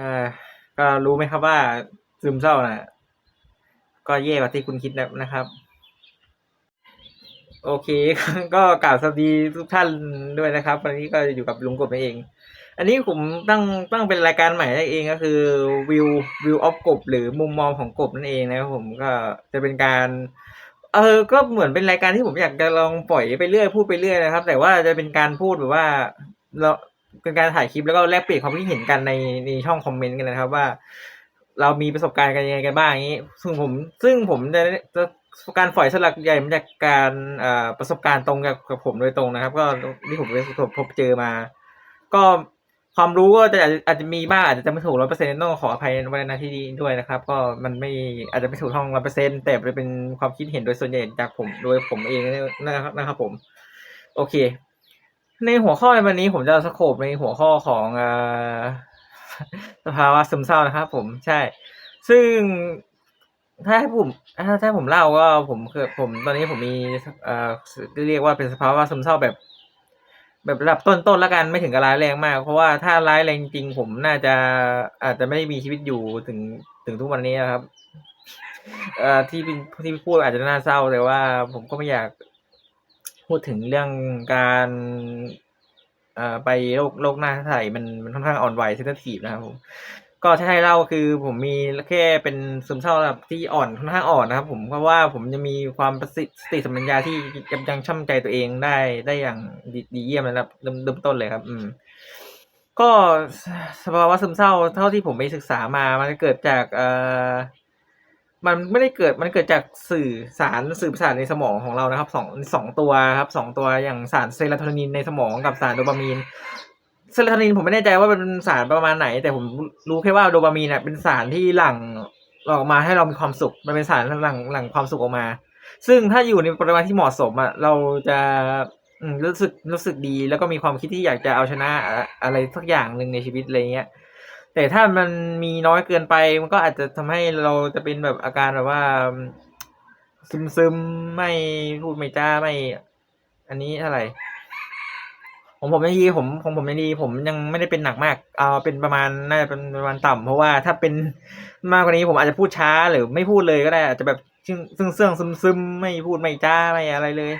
อ่าก็รู้ไหมครับว่าซึมเศร้าน่ะ ก็แย่กว่าที่คุณคิดนะนะครับ โอเค ก็กล่าวสวัสดีทุกท่านด้วยนะครับ วันนี้ก็อยู่กับลุงกบเอง อันนี้ผมตั้งตั้งเป็นรายการใหม่นั่นเองก็คือวิววิวออฟกบหรือมุมมองของกบนั่นเองนะครับผมก็จะเป็นการเออ ก็เหมือนเป็นรายการที่ผมอยากจะลองปล่อยไปเรื่อยพูดไปเรื่อยนะครับ แต่ว่าจะเป็นการพูดแบบว่าเรา เป็นการถ่ายคลิปแล้วก็แลกเปลี่ยนความคิดเห็นกันในในช่องคอมเมนต์กันนะครับว่า เรามีประสบการณ์กันยังไงกันบ้างอย่างนี้ ซึ่งผม ซึ่งผมจะจะการฝอยสลักใหญ่มาจากการประสบการณ์ตรงกับกับผมโดยตรงนะครับ ก็ที่ผมได้พบเจอมา ก็ความรู้ก็จะอาจอาจจะมีบ้างอาจจะไม่ถูกร้อยเปอร์เซ็นต์ต้องขออภัยไว้ในที่นี้ด้วยนะครับ ก็มันไม่อาจจะไม่ถูกต้องร้อยเปอร์เซ็นต์แต่เป็นความคิดเห็นโดยส่วนใหญ่จากผมโดยผมเองนะครับนะครับผม โอเค ในหัวข้อในวันนี้ผมจะสโคปในหัวข้อของอ่าสภาวะซึมเศร้านะครับผมใช่ ซึ่งถ้าให้ผมถ้าถ้าผมเล่าก็ผมคือผมตอนนี้ผมมีเอ่อเรียกว่าเป็นสภาวะซึมเศร้าแบบ แบบระดับต้นๆแล้วกันไม่ถึงกับร้ายแรงมาก เพราะว่าถ้าร้ายแรงจริงผมน่าจะอาจจะไม่ได้มีชีวิตอยู่ถึงถึงทุกวันนี้นะครับ เอ่อที่ที่พูดอาจจะน่าเศร้าแต่ว่าผมก็ไม่อยาก พูดถึงเรื่องการ เอ่อไปโรคโรคหน้าใสมันมันค่อนข้างอ่อนไหวเซนซิทีฟนะครับผมก็ถ้าให้เล่าคือผมมีแค่เป็นซึมเศร้าระดับที่อ่อนค่อนข้างอ่อนนะครับ ผมเพราะว่าผมจะมีความประสิทธิสติสัมปชัญญะที่ยับยั้งชั่งใจตัวเองได้ได้อย่างดีดีเยี่ยมนะครับเริ่มเริ่มต้นเลยครับ อืม ก็สภาวะซึมเศร้าเท่าที่ผมไปศึกษามามันเกิดจากเอ่อ มันไม่ได้เกิดมันเกิดจากสื่อสารสื่อประสาทในสมองของเรานะครับสองสองตัวครับสองตัวอย่างสารเซโรโทนินในสมองกับสารโดปามีนเซโรโทนินผมไม่แน่ใจว่าเป็นสารประมาณไหน แต่ผมรู้แค่ว่าโดปามีนเนี่ยเป็นสารที่หลั่งออกมาให้เรามีความสุข มันเป็นสารหลั่งหลั่งความสุขออกมา ซึ่งถ้าอยู่ในปริมาณที่เหมาะสมอะเราจะรู้สึกรู้สึกดี แล้วก็มีความคิดที่อยากจะเอาชนะอะไรสักอย่างหนึ่งในชีวิตอะไรเงี้ย แต่ถ้ามันมีน้อยเกินไป มันก็อาจจะทำให้เราจะเป็นแบบอาการแบบว่า ซึมซึมๆไม่พูดไม่จ้าไม่ อันนี้เท่าไหร่ของผมยังดีผมของผมยังดี ผมยังไม่ได้เป็นหนักมากเอาเป็นประมาณน่าจะเป็นประมาณต่ำเพราะว่าถ้าเป็นมากกว่านี้ผมอาจจะพูดช้าหรือไม่พูดเลยก็ได้อาจจะแบบซึ่งซึ่งเสื่องซึมซึมๆไม่พูดไม่จ้าไม่อะไรเลย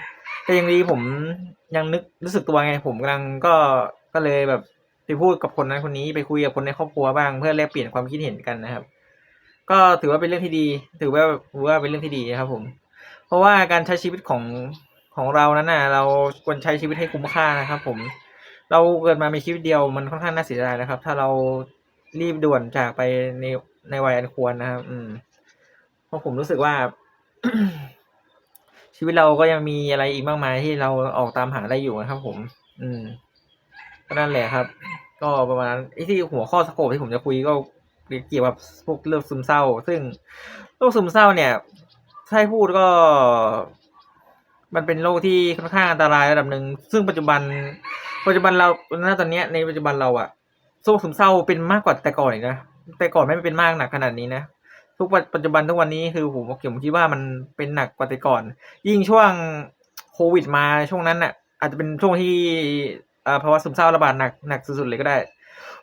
แต่ยังดีผมยังนึกรู้สึกตัวไง ผมกำลังก็ก็เลยแบบ ไปพูดกับคนนั้นคนนี้ไปคุยกับคนในครอบครัวบ้างเพื่อแลกเปลี่ยนความคิดเห็นกันนะครับ ก็ถือว่าเป็นเรื่องที่ดี ถือว่าถือว่าเป็นเรื่องที่ดีนะครับ ผม เพราะว่าการใช้ชีวิตของของเรานั้นน่ะ เราควรใช้ชีวิตให้คุ้มค่านะครับ ผม เราเกิดมามีชีวิตเดียวมันค่อนข้างน่าเสียดายนะครับ ถ้าเรารีบด่วนจากไปในในวัยอันควรนะครับ อืมเพราะผมรู้สึกว่า ชีวิตเราก็ยังมีอะไรอีกมากมายที่เราออกตามหาได้อยู่นะครับ ผม อืม ก็นั่นแหละครับ ก็ประมาณไอ้ที่หัวข้อสโคปที่ผมจะคุยก็เกี่ยวกับพวกเรื่องซึมเศร้า ซึ่งโรคซึมเศร้าเนี่ยถ้าให้พูดก็ มันเป็นโรคที่ค่อนข้างอันตรายระดับหนึ่งซึ่งปัจจุบัน ปัจจุบันเราณตอนนี้ในปัจจุบันเราอะโรคซึมเศร้าเป็นมากกว่าแต่ก่อนอีกนะแต่ก่อนไม่เป็นมากหนักขนาดนี้นะทุกปัจจุบันทุกวันนี้คือผมผมคิดว่ามันเป็นหนักกว่าแต่ก่อน ยิ่งช่วงโควิดมาช่วงนั้นน่ะอาจจะเป็นช่วงที่ ภาวะซึมเศร้าระบาดหนักหนักสุดๆเลยก็ได้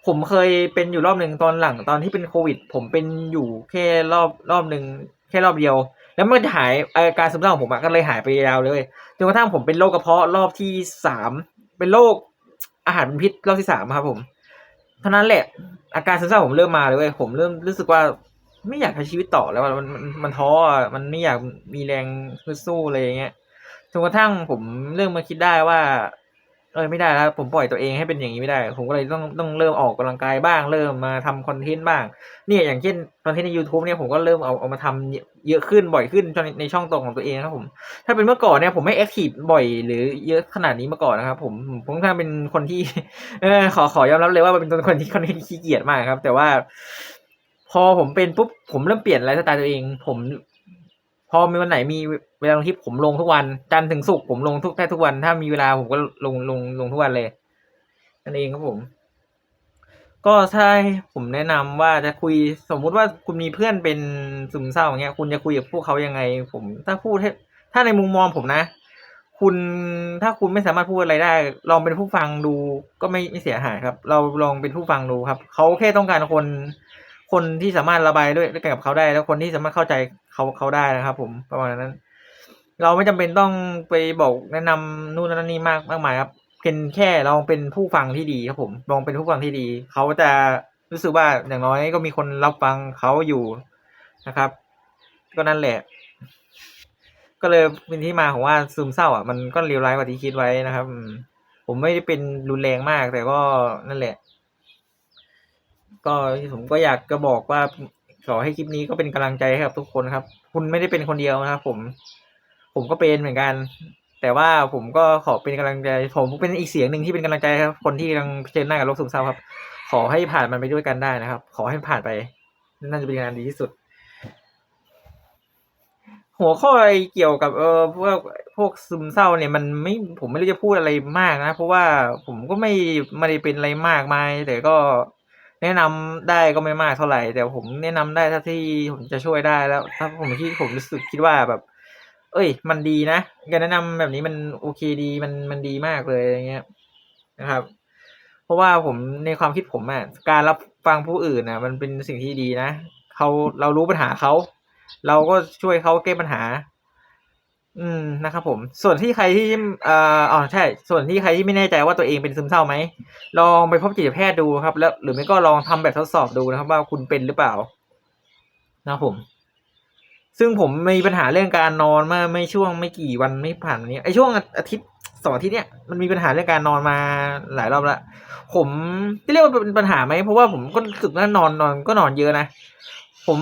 ผมเคยเป็นอยู่รอบหนึ่งตอนหลังตอนที่เป็นโควิด ผมเป็นอยู่แค่รอบรอบหนึ่งแค่รอบเดียว แล้วมันจะหายอาการซึมเศร้าของผมก็เลยหายไปยาวเลยจนกระทั่งผมเป็นโรคกระเพาะรอบที่สามเป็นโรคอาหารเป็นพิษรอบที่สามครับผมเท่านั้นแหละ อาการซึมเศร้าผมเริ่มมาเลยเว้ยผมเริ่มรู้สึกว่าไม่อยากใช้ชีวิตต่อแล้วมันมันมันท้อมันไม่อยากมีแรงฮึดสู้อะไรอย่างเงี้ยจนกระทั่งผมเริ่มมาคิดได้ว่า เออไม่ได้แล้วผมปล่อยตัวเองให้เป็นอย่างนี้ไม่ได้ ผมก็เลยต้องต้องเริ่มออกกำลังกายบ้าง เริ่มมาทำคอนเทนต์บ้าง เนี่ยอย่างเช่นคอนเทนต์ใน YouTube เนี่ยผมก็เริ่มเอาเอามาทำเยอะขึ้นบ่อยขึ้นจนในช่องตรงของตัวเองนะครับผม ถ้าเป็นเมื่อก่อนเนี่ยผมไม่แอคทีฟบ่อยหรือเยอะขนาดนี้มาก่อนนะครับผมผมค่อนข้างเป็นคนที่ เออขอขอยอมรับเลยว่าเป็นคนที่คอนข้างขี้เกียจมากครับ แต่ว่า พอผมเป็นปุ๊บผมเริ่มเปลี่ยนไลฟ์สไตล์ตัวเอง ผม พอมีวันไหนมีเวลาลงคลิปผมลงทุกวัน จันทร์ถึงศุกร์ผมลงทุกแทบทุกวัน ถ้ามีเวลาผมก็ลงลงลงทุกวันเลยนั่นเองครับผม ก็ถ้าให้ผมแนะนำว่าจะคุยสมมุติว่าคุณมีเพื่อนเป็นซึมเศร้าอย่างเงี้ย คุณจะคุยกับพวกเขายังไง ผม ถ้าพูดให้ถ้าในมุมมองผมนะ คุณถ้าคุณไม่สามารถพูดอะไรได้ ลองเป็นผู้ฟังดูก็ไม่ไม่เสียหายครับ เราลองเป็นผู้ฟังดูครับเขาแค่ต้องการคน คนที่สามารถระบายด้วยด้วยกันกับเขาได้ แล้วคนที่สามารถเข้าใจเขาเขาได้นะครับ ผมประมาณนั้น เราไม่จำเป็นต้องไปบอกแนะนำนู่นนั่นนี่มากมากมายครับเพียงแค่ลองเป็นผู้ฟังที่ดีครับ ผมลองเป็นผู้ฟังที่ดี เขาจะรู้สึกว่าอย่างน้อยก็มีคนรับฟังเขาอยู่นะครับ ก็นั่นแหละ ก็เลยเป็นที่มาของว่าซึมเศร้าอะมันก็เลวร้ายกว่าที่คิดไว้นะครับผมไม่ได้เป็นรุนแรงมากแต่ก็นั่นแหละ ก็ผมก็อยากจะบอกว่าขอให้คลิปนี้ก็เป็นกำลังใจให้กับทุกคนครับ คุณไม่ได้เป็นคนเดียวนะครับ ผม ผมก็เป็นเหมือนกัน แต่ว่าผมก็ขอเป็นกำลังใจ ผมเป็นอีกเสียงหนึ่งที่เป็นกำลังใจครับ คนที่กำลังเผชิญหน้ากับโรคซึมเศร้าครับ ขอให้ผ่านมันไปด้วยกันได้นะครับ ขอให้ผ่านไปน่าจะเป็นงานดีที่สุด หัวข้ออะไรเกี่ยวกับ เออพวกพวกซึมเศร้าเนี่ยมันไม่ผมไม่รู้จะพูดอะไรมากนะ เพราะว่าผมก็ไม่ไม่ได้เป็นอะไรมากมายแต่ก็ แนะนำได้ก็ไม่มากเท่าไหร่ แต่ผมแนะนำได้ถ้าที่ผมจะช่วยได้แล้ว ถ้าผมที่ผมรู้สึกคิดว่าแบบ เอ้ย มันดีนะการแนะนำแบบนี้มันโอเคดีมันมันดีมากเลยอย่างเงี้ยนะครับ เพราะว่าผมในความคิดผมอะการรับฟังผู้อื่นนะมันเป็นสิ่งที่ดีนะเขาเรารู้ปัญหาเขาเราก็ช่วยเขาแก้ปัญหา อืมนะครับผม ส่วนที่ใครที่เอ่ออ๋อใช่ ส่วนที่ใครที่ไม่แน่ใจว่าตัวเองเป็นซึมเศร้าไหม ลองไปพบจิตแพทย์ดูครับ แล้ว หรือไม่ก็ลองทำแบบทดสอบดูนะครับ ว่าคุณเป็นหรือเปล่า นะครับผม ซึ่งผมมีปัญหาเรื่องการนอนเมื่อไม่ช่วงไม่กี่วันไม่ผ่านนี้ไอช่วงอาทิตย์สองอาทิตย์เนี้ยมันมีปัญหาเรื่องการนอนมาหลายรอบล้วผมจะเรียกว่าเป็นปัญหาไหมเพราะว่าผมก็รู้สึกว่านอนนอนก็นอนเยอะนะผม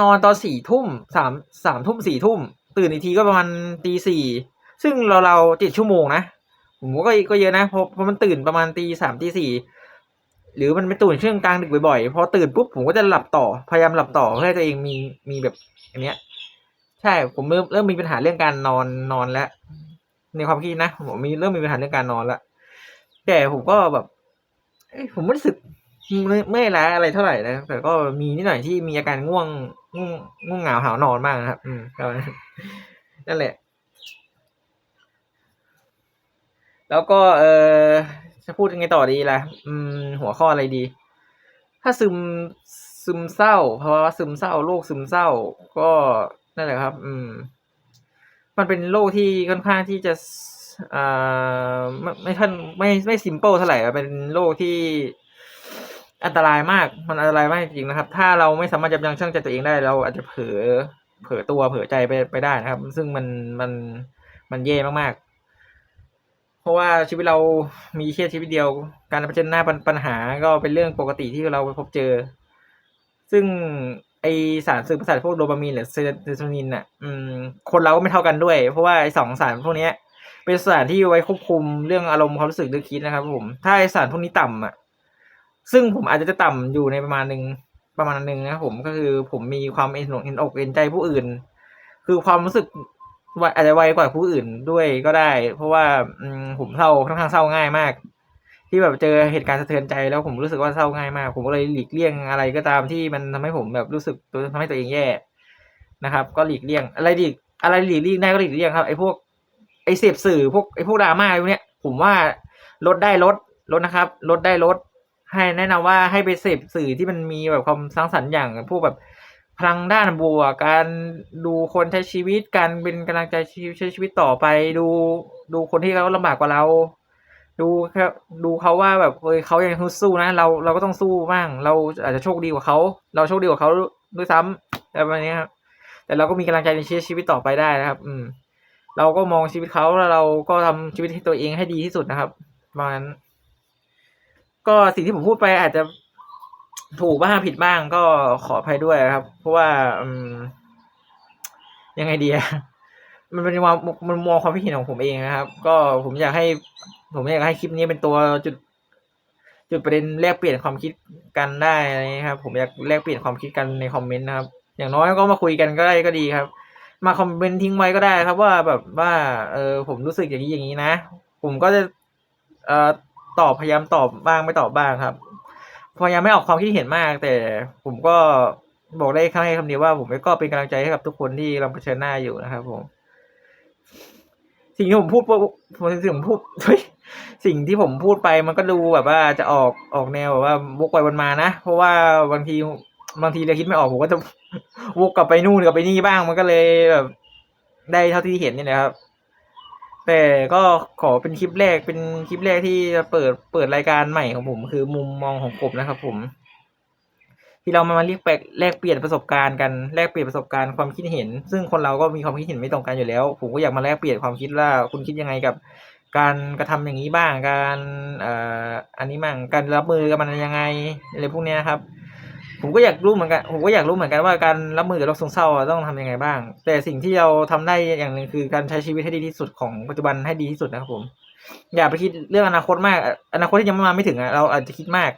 นอนตอนสี่ทุ่มสามสามทุ่มสี่ทุ่ม ตื่นอีกทีก็ประมาณตีสี่ซึ่งเราเราเจ็ดชั่วโมงนะผมก็ก็เยอะนะเพราะเพราะมันตื่นประมาณตีสามตีสี่หรือมันไปตื่นช่วงกลางดึกบ่อยๆพอตื่นปุ๊บผมก็จะหลับต่อพยายามหลับต่อเพื่อให้ตัวเองมีมีแบบอันเนี้ย ใช่ผมเริ่มเริ่มมีปัญหาเรื่องการนอนนอนแล้วในความคิดนะผมมีเริ่มมีปัญหาเรื่องการนอนแล้วแต่ผมก็แบบผมไม่รู้สึก ไม่ไม่ล้าอะไรเท่าไหร่นะแต่ก็มีนิดหน่อยที่มีอาการง่วงง่วงง่วงเหงาหาวนอนมากนะครับ อืมก็นั่นแหละ แล้วก็เออจะพูดยังไงต่อดีล่ะ อืม หัวข้ออะไรดี ถ้าซึมซึมเศร้าภาะวะซึมเศร้าโรคซึมเศร้า ก็นั่นแหละครับ อืม มันเป็นโรคที่ค่อนข้างที่จะอ่าไม่ไม่ท่านไม่ไม่ซิมเปิลเท่าไหร่เป็นโรคที่ อันตรายมาก มันอันตรายมากจริงนะครับ ถ้าเราไม่สามารถยับยั้งชั่งใจตัวเองได้ เราอาจจะเผลอ เผลอตัว เผลอใจไปไปได้นะครับ ซึ่งมัน มัน มันแย่มากๆ เพราะว่าชีวิตเรามีแค่ชีวิตเดียว การเผชิญหน้าปัญหาก็เป็นเรื่องปกติที่เราพบเจอ ซึ่งไอสารสื่อประสาทพวกโดปามีนหรือเซโรโทนินอะ อืม คนเราก็ไม่เท่ากันด้วย เพราะว่าไอสองสารพวกนี้ย เป็นสารที่ไว้ควบคุมเรื่องอารมณ์ความรู้สึกนึกคิดนะครับ ผม ถ้าไอสารพวกนี้ต่ำอะ ซึ่งผมอาจจะจะต่ำอยู่ในประมาณหนึ่งประมาณหนึ่งนะผมก็คือผมมีความเอ็นอกเอ็นอกเอ็นใจผู้อื่น คือความรู้สึกอาจจะไวกว่าผู้อื่นด้วยก็ได้ เพราะว่าอผมเศร้าค่อนข้างเศร้าง่ายมาก ที่แบบเจอเหตุการณ์สะเทือนใจแล้วผมรู้สึกว่าเศร้าง่ายมาก ผมก็เลยหลีกเลี่ยงอะไรก็ตามที่มันทำให้ผมแบบรู้สึกตัวทำให้ตัวเองแย่นะครับ ก็หลีกเลี่ยง อะไรหลีกอะไรหลีกเลี่ยงได้ก็หลีกเลี่ยงครับไอ้พวกไอ้เสพสื่อพวกไอ้พวกดราม่าพวกเนี้ยผมว่าลดได้ลดลดนะครับลดได้ลด ให้แนะนำว่าให้ไปเสพสื่อที่มันมีแบบความสร้างสรรค์อย่างพวกแบบพลังด้านบวกการดูคนใช้ชีวิตการเป็นกำลังใจใช้ชีวิตต่อไป ดูดูคนที่เขาลำบากกว่าเรา ดูดูเขาว่าแบบเฮ้ยเขายังสู้นะ เราเราก็ต้องสู้บ้าง เราอาจจะโชคดีกว่าเขาเราโชคดีกว่าเขาด้วยซ้ำแบบนี้ครับแต่เราก็มีกำลังใจในชีวิตต่อไปได้นะครับ อืม เราก็มองชีวิตเขาแล้วเราก็ทำชีวิตให้ตัวเองให้ดีที่สุดนะครับประมาณนั้น ก็สิ่งที่ผมพูดไปอาจจะถูกบ้างผิดบ้างก็ขออภัยด้วยครับ เพราะว่าอืมยังไงดีมันเป็นความมันมองความคิดเห็นของผมเองนะครับ ก็ผมอยากให้ ผมอยากให้คลิปนี้เป็นตัวจุด จุดประเด็นแลกเปลี่ยนความคิดกันได้นะครับ ผมอยากแลกเปลี่ยนความคิดกันในคอมเมนต์นะครับ อย่างน้อยก็มาคุยกันก็ได้ก็ดีครับ มาคอมเมนต์ทิ้งไว้ก็ได้ครับว่าแบบว่า เออผมรู้สึกอย่างนี้อย่างนี้นะ ผมก็จะ เอ่อ ตอบพยายามตอบบ้างไม่ตอบบ้างครับพยายามไม่ออกความคิดเห็นมาก แต่ผมก็บอกได้คำให้คำเดียวว่า ผมก็เป็นกำลังใจให้กับทุกคนที่กำลังเผชิญหน้าอยู่นะครับ ผม สิ่งที่ผมพูดผมสิ่งที่ผมพูดสิ่งที่ผมพูดไปมันก็ดูแบบว่าจะออกออกแนวแบบว่าวกไปวนมานะเพราะว่าบางทีบางทีเราคิดไม่ออกผมก็จะวกกลับไปนู่นกลับไปนี่บ้างมันก็เลยแบบได้เท่าที่เห็นนี่นะครับ แต่ก็ขอเป็นคลิปแรกเป็นคลิปแรกที่จะเปิดเปิดรายการใหม่ของผม คือมุมมองของกบนะครับ ผม ที่เรามามาเรียกแปลกแลกเปลี่ยนประสบการณ์กันแลกเปลี่ยนประสบการณ์ความคิดเห็น ซึ่งคนเราก็มีความคิดเห็นไม่ตรงกันอยู่แล้ว ผมก็อยากมาแลกเปลี่ยนความคิดว่าคุณคิดยังไงกับ การกระทำอย่างนี้บ้างการเอ่ออันนี้มั่งการรับมือกับมันยังไงอะไรพวกเนี้ยครับ ผมก็อยากรู้เหมือนกันผมก็อยากรู้เหมือนกันว่าการรับมือกับโรคซึมเศร้าต้องทำยังไงบ้าง แต่สิ่งที่เราทำได้อย่างหนึ่งคือการใช้ชีวิตให้ดีที่สุดของปัจจุบันให้ดีที่สุดนะครับผม อย่าไปคิดเรื่องอนาคตมาก อนาคตที่ยังไม่มาไม่ถึงอะเราอาจจะคิดมาก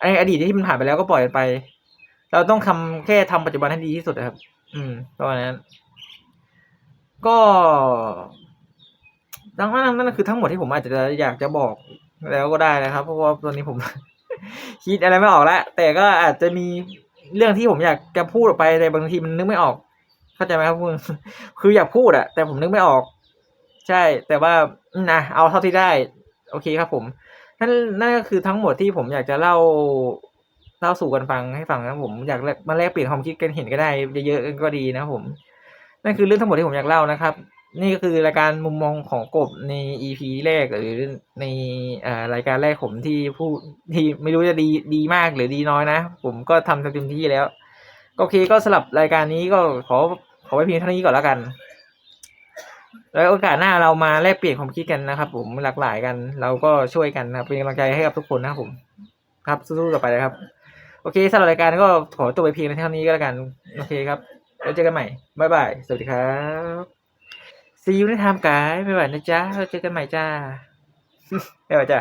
ไออดีตที่มันผ่านไปแล้วก็ปล่อยไป เราต้องทำแค่ทำปัจจุบันให้ดีที่สุดนะครับ อืมประมาณนั้น ก็ดังนั้นนั่นคือทั้งหมดที่ผมอาจจะอยากจะบอกแล้วก็ได้นะครับ เพราะว่าตอนนี้ผม คิดอะไรไม่ออกแล้วแต่ก็อาจจะมีเรื่องที่ผมอยากจะพูดออกไปแต่บางทีมันนึกไม่ออก เข้าใจไหมครับคุณคืออยากพูดอะแต่ผมนึกไม่ออก ใช่ แต่ว่านะเอาเท่าที่ได้ โอเคครับ ผมนั่นนั่นก็คือทั้งหมดที่ผมอยากจะเล่าเล่าสู่กันฟังให้ฟังนะผมอยากมาแลกเปลี่ยนความคิดกันเห็นก็ได้เยอะๆก็ดีนะผมนั่นคือเรื่องทั้งหมดที่ผมอยากเล่านะครับ นี่ก็คือรายการมุมมองของกบใน EP แรกหรือในอรายการแรกผมที่พูดที่ไม่รู้จะดีดีมากหรือดีน้อยนะ ผมก็ทำเต็มที่แล้วโอเคก็สลับรายการนี้ก็ขอขอไว้เพียงเท่านี้ก่อนแล้วกัน แล้วโอกาสหน้าเรามาแลกเปลี่ยนความคิดกันนะครับ ผมหลากหลายกัน เราก็ช่วยกันนะเป็นกำลังใจให้กับทุกคนนะครับผม ครับสู้ๆต่อไปเลยครับ โอเคสำหรับรายการก็ขอตัวไปเพียงเท่านี้ก็แล้วกัน โอเคครับแล้วเจอกันใหม่บ๊ายบายสวัสดีครับ See you ในไทม์ไกด์ไม่ไหวนะจ๊ะเราเจอกันใหม่จ้าไม่ไหวจ้า